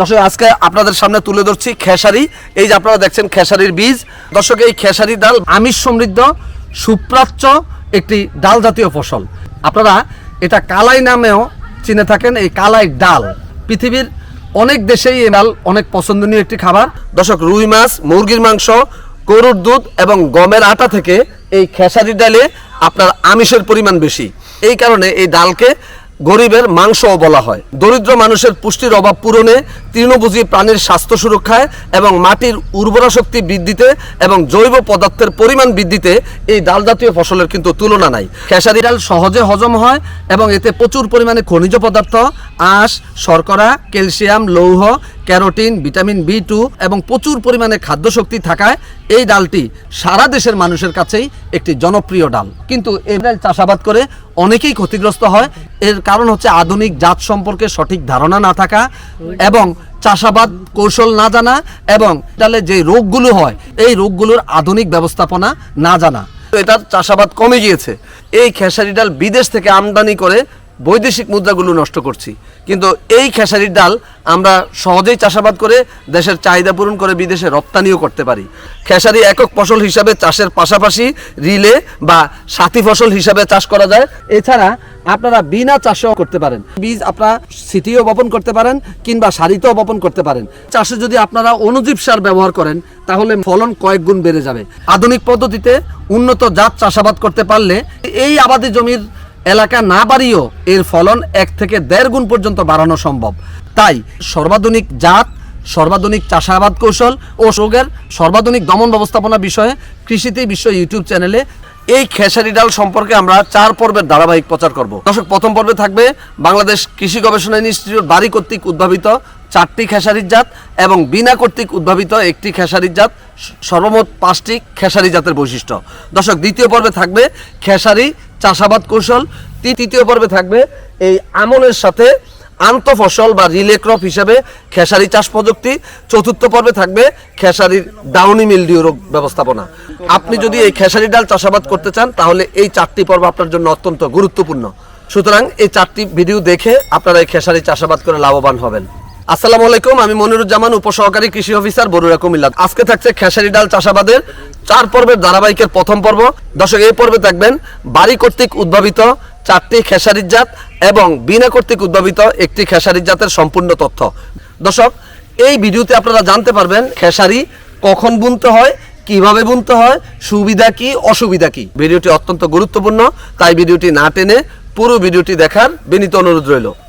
দর্শক, আজকে আপনাদের সামনে তুলে ধরছি খেসারি। এই যে আপনারা দেখছেন খেসারির বীজ। দর্শক, এই খেসারি ডাল আমিষ সমৃদ্ধ, সুপ্রাচ্য একটি ডাল জাতীয় ফসল। আপনারা এটা কালাই নামেও চিনে থাকেন, এই কালাই ডাল। পৃথিবীর অনেক দেশেই এই ডাল অনেক পছন্দনীয় একটি খাবার। দর্শক, রুই মাছ, মুরগির মাংস, গরুর দুধ এবং গমের আটা থেকে এই খেসারি ডালে আপনার আমিষের পরিমাণ বেশি। এই কারণে এই ডালকে গরিবের মাংসও বলা হয়। দরিদ্র মানুষের পুষ্টির অভাব পূরণে তৃণভোজী প্রাণীর স্বাস্থ্য সুরক্ষায় এবং মাটির উর্বরা শক্তি বৃদ্ধিতে এবং জৈব পদার্থের পরিমাণ বৃদ্ধিতে এই ডাল জাতীয় ফসলের কিন্তু তুলনা নাই। খেসারি ডাল সহজে হজম হয় এবং এতে প্রচুর পরিমাণে খনিজ পদার্থ, আঁশ, শর্করা, ক্যালসিয়াম, লৌহ ক্যারোটিন, ভিটামিন বি টু এবং প্রচুর পরিমাণে খাদ্য শক্তি থাকায় এই ডালটি সারা দেশের মানুষের কাছেই একটি জনপ্রিয় ডাল। কিন্তু এই ডাল চাষাবাদ করে অনেকেই ক্ষতিগ্রস্ত হয়। এর কারণ হচ্ছে আধুনিক জাত সম্পর্কে সঠিক ধারণা না থাকা এবং চাষাবাদ কৌশল না জানা এবং ডালে যে রোগগুলো হয়, এই রোগগুলোর আধুনিক ব্যবস্থাপনা না জানা। এটার চাষাবাদ কমে গিয়েছে। এই খেসারি ডাল বিদেশ থেকে আমদানি করে বৈদেশিক মুদ্রাগুলো নষ্ট করছি। কিন্তু এই খেসারির ডাল আমরা সহজেই চাষাবাদ করে দেশের চাহিদা পূরণ করে বিদেশে রপ্তানিও করতে পারি। খেসারি একক ফসল হিসাবে চাষের পাশাপাশি রিলে বা সাথী ফসল হিসাবে চাষ করা যায়। এছাড়া আপনারা বিনা চাষও করতে পারেন। বীজ আপনারা সিটিও বপন করতে পারেন কিংবা সারিতেও বপন করতে পারেন। চাষে যদি আপনারা অনুজীব সার ব্যবহার করেন, তাহলে ফলন কয়েক গুণ বেড়ে যাবে। আধুনিক পদ্ধতিতে উন্নত জাত চাষাবাদ করতে পারলে এই আবাদি জমির এলাকা না বাড়িয়েও এর ফলন এক থেকে দেড় গুণ পর্যন্ত বাড়ানো সম্ভব। তাই সর্বাধুনিক জাত, সর্বাধুনিক চাষাবাদ কৌশল ও রোগের সর্বাধুনিক দমন ব্যবস্থাপনা বিষয়ে কৃষিতে বিশ্ব ইউটিউব চ্যানেলে এই খেসারি ডাল সম্পর্কে আমরা চার পর্বের ধারাবাহিক প্রচার করব। দর্শক, প্রথম পর্বে থাকবে বাংলাদেশ কৃষি গবেষণা ইনস্টিটিউট বাড়ি কর্তৃক উদ্ভাবিত চারটি খেসারির জাত এবং বিনা কর্তৃক উদ্ভাবিত একটি খেসারির জাত, সর্বমোট পাঁচটি খেসারি জাতের বৈশিষ্ট্য। দর্শক, দ্বিতীয় পর্বে থাকবে খেসারি চাষাবাদ কৌশল। তৃতীয় পর্বে থাকবে এই আমলের সাথে আন্ত ফসল বা রিলে ক্রপ হিসাবে খেসারি চাষ প্রযুক্তি চতুর্থ পর্বে থাকবে খেসারির ডাউনি মিলডিউ রোগ ব্যবস্থাপনা। আপনি যদি এই খেসারি ডাল চাষাবাদ করতে চান, তাহলে এই চারটি পর্ব আপনার জন্য অত্যন্ত গুরুত্বপূর্ণ। সুতরাং এই চারটি ভিডিও দেখে আপনারা এই খেসারি চাষাবাদ করে লাভবান হবেন। আসসালামু আলাইকুম, আমি মনিরুজ্জামান, উপসহকারী কৃষি অফিসার বরুড়া কুমিল্লা। আজকে থাকছে খেসারি ডাল চাষাবাদের চার পর্বের ধারাবাহিকের প্রথম পর্ব। দর্শক, এই পর্বে থাকবেন বাড়ি কর্তৃক উদ্ভাবিত চারটি খেসারির জাত এবং বিনা কর্তৃক উদ্ভাবিত একটি খেসারির জাতের সম্পূর্ণ তথ্য। দর্শক, এই ভিডিওতে আপনারা জানতে পারবেন খেসারি কখন বুনতে হয়, কীভাবে বুনতে হয়, সুবিধা কি, অসুবিধা কি। ভিডিওটি অত্যন্ত গুরুত্বপূর্ণ, তাই ভিডিওটি না টেনে পুরো ভিডিওটি দেখার বিনীত অনুরোধ রইল।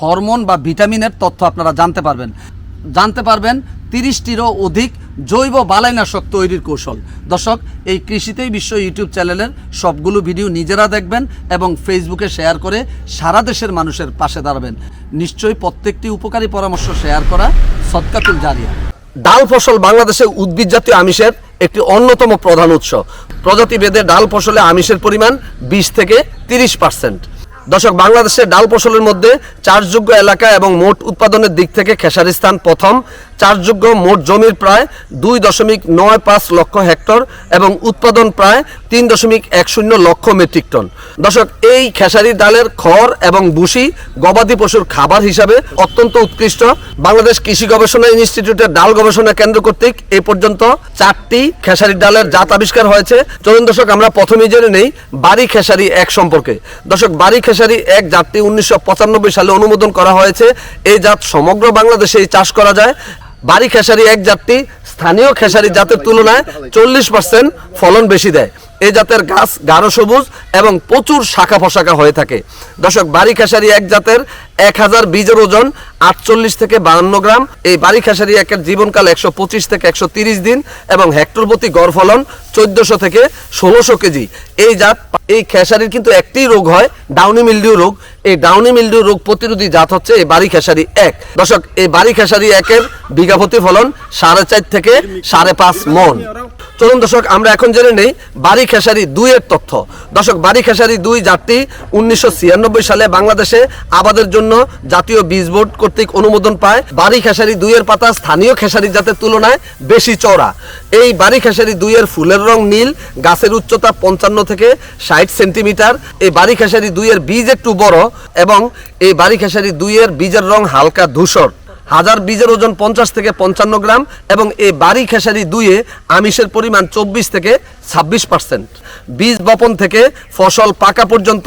হরমোন বা ভিটামিনের তথ্য আপনারা জানতে পারবেন। জানতে পারবেন তিরিশটিরও অধিক জৈব বালাইনাশক তৈরির কৌশল। দর্শক, এই কৃষিতেই বিশ্ব ইউটিউব চ্যানেলের সবগুলো ভিডিও নিজেরা দেখবেন এবং ফেসবুকে শেয়ার করে সারা দেশের মানুষের পাশে দাঁড়াবেন। নিশ্চয়ই প্রত্যেকটি উপকারী পরামর্শ শেয়ার করা সৎকাতুল জারিয়া। ডাল ফসল বাংলাদেশে উদ্ভিদ জাতীয় আমিষের একটি অন্যতম প্রধান উৎস। প্রজাতি ভেদে ডাল ফসলে আমিষের পরিমাণ বিশ থেকে তিরিশ পার্সেন্ট। দর্শক বাংলাদেশে ডাল ফসলের মধ্যে চাষযোগ্য এলাকা এবং মোট উৎপাদনের দিক থেকে খেসারি স্থান প্রথম। চাষযোগ্য মোট জমির প্রায় দুই দশমিক নয় পাঁচ লক্ষ হেক্টর এবং উৎপাদন প্রায় তিন দশমিক এক শূন্য লক্ষ মেট্রিক টন। দর্শক, এই খেসারি ডালের খড় এবং বুসি গবাদি পশুর খাবার হিসাবে অত্যন্ত উৎকৃষ্ট। বাংলাদেশ কৃষি গবেষণা ইনস্টিটিউটের ডাল গবেষণা কেন্দ্র কর্তৃক এ পর্যন্ত চারটি খেসারি ডালের জাত আবিষ্কার হয়েছে। চলুন দর্শক, আমরা প্রথমেই জেনে নেই বাড়ি খেসারি এক সম্পর্কে। দর্শক, বাড়ি খেসারি এক জাতটি উনিশশো পঁচানব্বই সালে অনুমোদন করা হয়েছে। এই জাত সমগ্র বাংলাদেশেই চাষ করা যায়। বাড়ি খেসারি এক জাতটি স্থানীয় খেসারি জাতের তুলনায় চল্লিশ পার্সেন্ট ফলন বেশি দেয়। এই জাতের গাছ গাঢ় সবুজ এবং প্রচুর শাখা ফশাখা হয়ে থাকে। দর্শক বাড়ি খেসারি এক জাতের এক হাজার বীজের ওজন আটচল্লিশ থেকে বাহান্ন গ্রাম। এই বাড়ি খেসারি একের জীবনকাল একশো পঁচিশ থেকে একশো তিরিশ দিন এবং হেক্টর প্রতি গড় ফলন চোদ্দশো থেকে ষোলোশো কেজি। এই জাত, এই খেসারির কিন্তু একটি রোগ হয়, ডাউনি মিলডিউ রোগ। এই ডাউনি মিলডিউ রোগ প্রতিরোধী জাত হচ্ছে এই বাড়ি খেসারি এক। দর্শক, এই বাড়ি খেসারি একের বিঘাপতি ফলন সাড়ে চার থেকে সাড়ে পাঁচ মন। চলুন দর্শক, আমরা এখন জেনে নেই বাড়ি খেসারি দুই এর তথ্য। দর্শক, বাড়ি খেসারি দুই জাতটি উনিশশো সালে বাংলাদেশে আবাদের জন্য জাতীয় বীজ বোর্ড কর্তৃক অনুমোদন পায়। বাড়ি খেসারি দুই এর পাতা স্থানীয় খেসারি জাতের তুলনায় বেশি চওড়া। এই বাড়ি খেসারি দুই এর ফুলের রং নীল, গাছের উচ্চতা পঞ্চান্ন থেকে ষাট সেন্টিমিটার। এই বাড়ি খেসারি দুই এর বীজ একটু বড় এবং এই বাড়ি খেসারি দুই এর বীজের রং হালকা ধূসর। হাজার বীজের ওজন পঞ্চাশ থেকে পঞ্চান্ন গ্রাম এবং এই বাড়ি খেসারি দুইয়ে আমিষের পরিমাণ চব্বিশ থেকে ছাব্বিশ পার্সেন্ট। বীজ বপন থেকে ফসল পাকা পর্যন্ত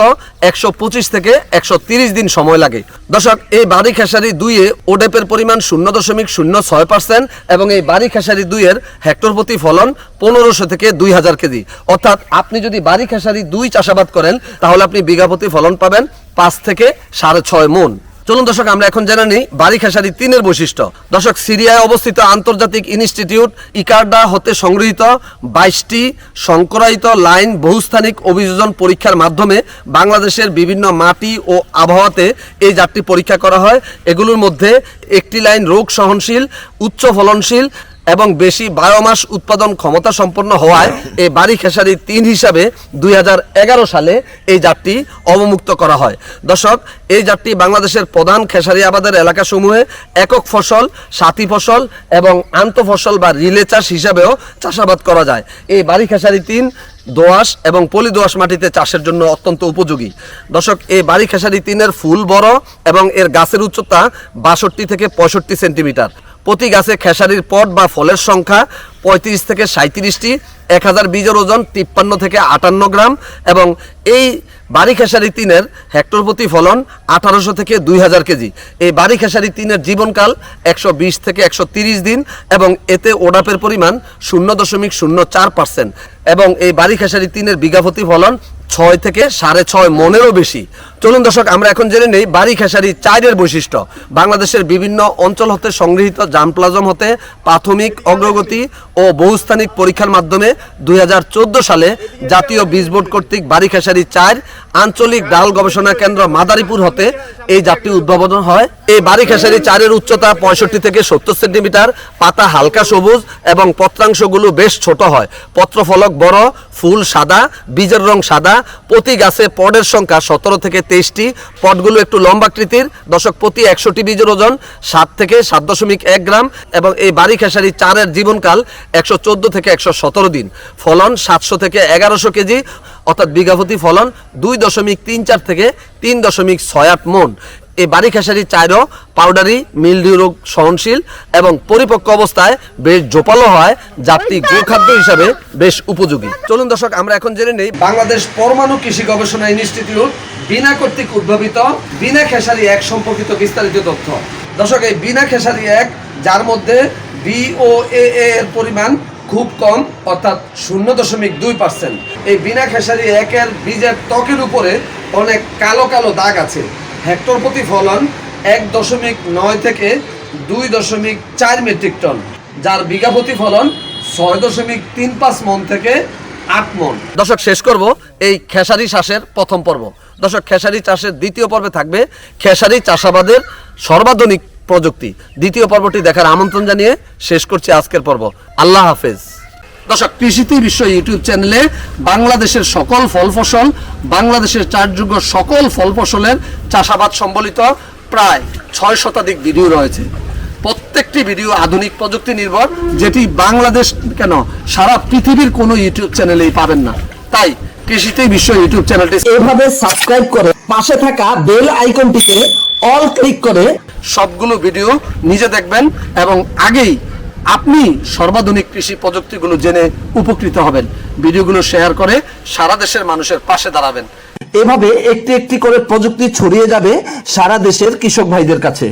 একশো পঁচিশ থেকে একশো তিরিশ দিন সময় লাগে। দর্শক এই বাড়ি খেসারি দুইয়ে ওডেপের পরিমাণ শূন্য দশমিক শূন্য ছয় পার্সেন্ট এবং এই বাড়ি খেসারি দুইয়ের হেক্টর প্রতি ফলন পনেরোশো থেকে দুই হাজার কেজি। অর্থাৎ আপনি যদি বাড়ি খেসারি দুই চাষাবাদ করেন, তাহলে আপনি বিঘা প্রতি ফলন পাবেন পাঁচ থেকে সাড়ে ছয় মন। চলুন দর্শক, আমরা এখন জেনে নিই বাড়ি খেসারি তিনের বৈশিষ্ট্য। দর্শক, সিরিয়ায় অবস্থিত আন্তর্জাতিক ইনস্টিটিউট ইকারডা হতে সংগৃহীত বাইশটি সংকরায়িত লাইন বহুস্থানিক অভিযোজন পরীক্ষার মাধ্যমে বাংলাদেশের বিভিন্ন মাটি ও আবহাওয়াতে এই জাতটি পরীক্ষা করা হয়। এগুলোর মধ্যে একটি লাইন রোগ সহনশীল, উচ্চ ফলনশীল এবং বেশি বারো মাস উৎপাদন ক্ষমতা সম্পন্ন হওয়ায় এই বাড়ি খেসারি তিন হিসাবে দুই হাজার এগারো সালে এই জাতটি অবমুক্ত করা হয়। দর্শক, এই জাতটি বাংলাদেশের প্রধান খেসারি আবাদের এলাকাসমূহে একক ফসল, সাথী ফসল এবং আন্ত ফসল বা রিলে চাষ হিসাবেও চাষাবাদ করা যায়। এই বাড়ি খেসারি তিন দোআঁশ এবং পলি দোআঁশ মাটিতে চাষের জন্য অত্যন্ত উপযোগী। দর্শক, এই বাড়ি খেসারি তিনের ফুল বড় এবং এর গাছের উচ্চতা বাষট্টি থেকে পঁয়ষট্টি সেন্টিমিটার। প্রতি গাছে খেসারির পট বা ফলের সংখ্যা পঁয়ত্রিশ থেকে সাঁত্রিশটি এক হাজার বীজের ওজন তিপ্পান্ন থেকে আটান্ন গ্রাম এবং এই বাড়ি খেসারি তিনের হেক্টর প্রতি ফলন আঠারোশো থেকে দুই হাজার কেজি। এই বাড়ি খেসারি তিনের জীবনকাল একশো বিশ থেকে একশো তিরিশ দিন এবং এতে ওডাপের পরিমাণ শূন্য দশমিক শূন্য চার পার্সেন্ট এবং এই বাড়ি খেসারি তিনের বিঘাপতি ফলন ছয় থেকে সাড়ে ছয় মনেরও বেশি। চলুন দর্শক, আমরা এখন জেনে নেই বাড়ি খেসারি চাইরের বৈশিষ্ট্য। বাংলাদেশের বিভিন্ন অঞ্চল হতে সংগৃহীত জামপ্লাজম হতে প্রাথমিক অগ্রগতি ও বহুস্থানিক পরীক্ষার মাধ্যমে দুই হাজার চোদ্দ সালে জাতীয় বীজ বোর্ড কর্তৃক বাড়ি খেসারি চার আঞ্চলিক ডাল গবেষণা কেন্দ্র মাদারীপুর হতে এই জাতটি উদ্ভাবন হয়। এই বাড়ি খেসারি চারের উচ্চতা পঁয়ষট্টি থেকে সত্তর সেন্টিমিটার, পাতা হালকা সবুজ এবং পত্রাংশগুলো বেশ ছোট হয়। পত্রফলক বড়, ফুল সাদা, বীজের রং সাদা, প্রতি গাছে পডের সংখ্যা সতেরো থেকে তেইশটি পটগুলো একটু লম্বাকৃতির দশক প্রতি একশোটি বীজের ওজন সাত থেকে সাত দশমিক এক গ্রাম এবং এই বাড়ি খেসারি চারের জীবনকাল একশো চোদ্দ থেকে একশো সতেরো দিন। ফলন সাতশো থেকে এগারোশো কেজি। অর্থাৎ বিঘাপতি ফলন দুই দশমিক তিন চার থেকে তিন দশমিক ছয় আট মন। এই বাড়ি খেসারি চাইরও পাউডারি মিলডিউ রোগ সহনশীল এবং পরিপক্ক অবস্থায় বেশ জোপালো হয় জাতটি গোখাদ্য হিসাবে বেশ উপযোগী। চলুন দর্শক আমরা এখন জেনে নেই বাংলাদেশ পরমাণু কৃষি গবেষণা ইনস্টিটিউট বিনা কর্তৃক উদ্ভাবিত বিনা খেসারি এক সম্পর্কিত বিস্তারিত তথ্য। দর্শক এই বিনা খেসারি এক যার মধ্যে বিওএ এর পরিমাণ খুব কম অর্থাৎ শূন্য দশমিক দুই পার্সেন্ট। এই বিনা খেসারি একের বীজের ত্বকের উপরে অনেক কালো কালো দাগ আছে। হেক্টর প্রতি ফলন এক দশমিক নয় থেকে দুই দশমিক চার মেট্রিক টন, যার বিঘা প্রতি ফলন ছয় দশমিক তিন পাঁচ মন থেকে আট মন। দর্শক, শেষ করব এই খেসারি চাষের প্রথম পর্ব। দর্শক, খেসারি চাষের দ্বিতীয় পর্বে থাকবে খেসারি চাষাবাদের সর্বাধুনিক প্রযুক্তি। দ্বিতীয় পর্বটি দেখার আমন্ত্রণ জানিয়ে শেষ করছি আজকের পর্ব। আল্লাহ হাফেজ। দর্শক কৃষিতে বিশ্ব ইউটিউব চ্যানেলে বাংলাদেশের সকল ফল ফসল বাংলাদেশের চারযোগ্য সকল ফল ফসলের চাষাবাদ সম্বলিত প্রায় ছয় শতাধিক ভিডিও রয়েছে। প্রত্যেকটি ভিডিও আধুনিক প্রযুক্তি নির্ভর যেটি বাংলাদেশ কেন সারা পৃথিবীর কোনো ইউটিউব চ্যানেলেই পাবেন না। তাই কৃষিতে বিশ্ব ইউটিউব চ্যানেলটি এভাবে সাবস্ক্রাইব করে পাশে থাকা বেল আইকনটিতে অল ক্লিক করে সবগুলো ভিডিও নিজে দেখবেন এবং আগেই আপনি সর্বাধুনিক কৃষি প্রযুক্তিগুলো জেনে উপকৃত হবেন। ভিডিওগুলো শেয়ার করে সারা দেশের মানুষের পাশে দাঁড়াবেন। এভাবে একটি একটি করে প্রযুক্তি ছড়িয়ে যাবে সারা দেশের কৃষক ভাইদের কাছে।